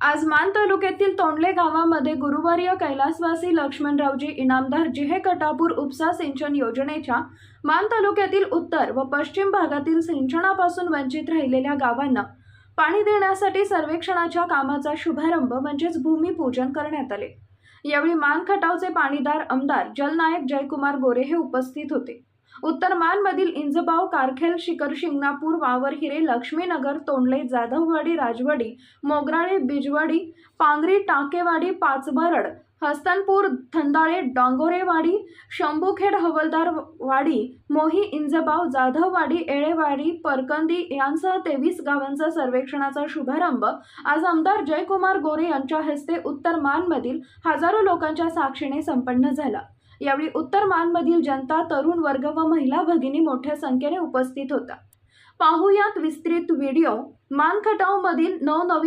आज मान तालुक्यातील तोंडले गावामध्ये गुरुवारी कैलासवासी लक्ष्मणरावजी इनामदार जिहे कटापूर उपसा सिंचन योजनेच्या मान तालुक्यातील उत्तर व पश्चिम भागातील सिंचनापासून वंचित राहिलेल्या गावांना पाणी देण्यासाठी सर्वेक्षणाच्या कामाचा शुभारंभ म्हणजेच भूमिपूजन करण्यात आले. यावेळी मान खटावचे पाणीदार आमदार जलनायक जयकुमार गोरे हे उपस्थित होते. उत्तर मानमधील इंजबाव कारखेल शिखर शिंगणापूर वावर हिरे लक्ष्मीनगर तोंडले जाधववाडी राजवाडी मोगराळे बिजवाडी पांगरी टाकेवाडी पाचबरड हस्तनपूर थंदाळे डांगोरेवाडी शंभूखेड हवलदार वाडी मोही इंजबाव जाधववाडी एळेवाडी परकंदी यांसह तेवीस गावांचा सर्वेक्षणाचा शुभारंभ. आज आमदार जयकुमार गोरे यांच्या हस्ते उत्तर मानमधील हजारो लोकांच्या साक्षीने संपन्न झाला. यावेळी उत्तर मानमधील जनता तरुण वर्ग व महिला भगिनी मोठ्या संख्येने उपस्थित होता पाहुयात विस्तृत व्हिडिओ. मान खटाव मधील नवनवीन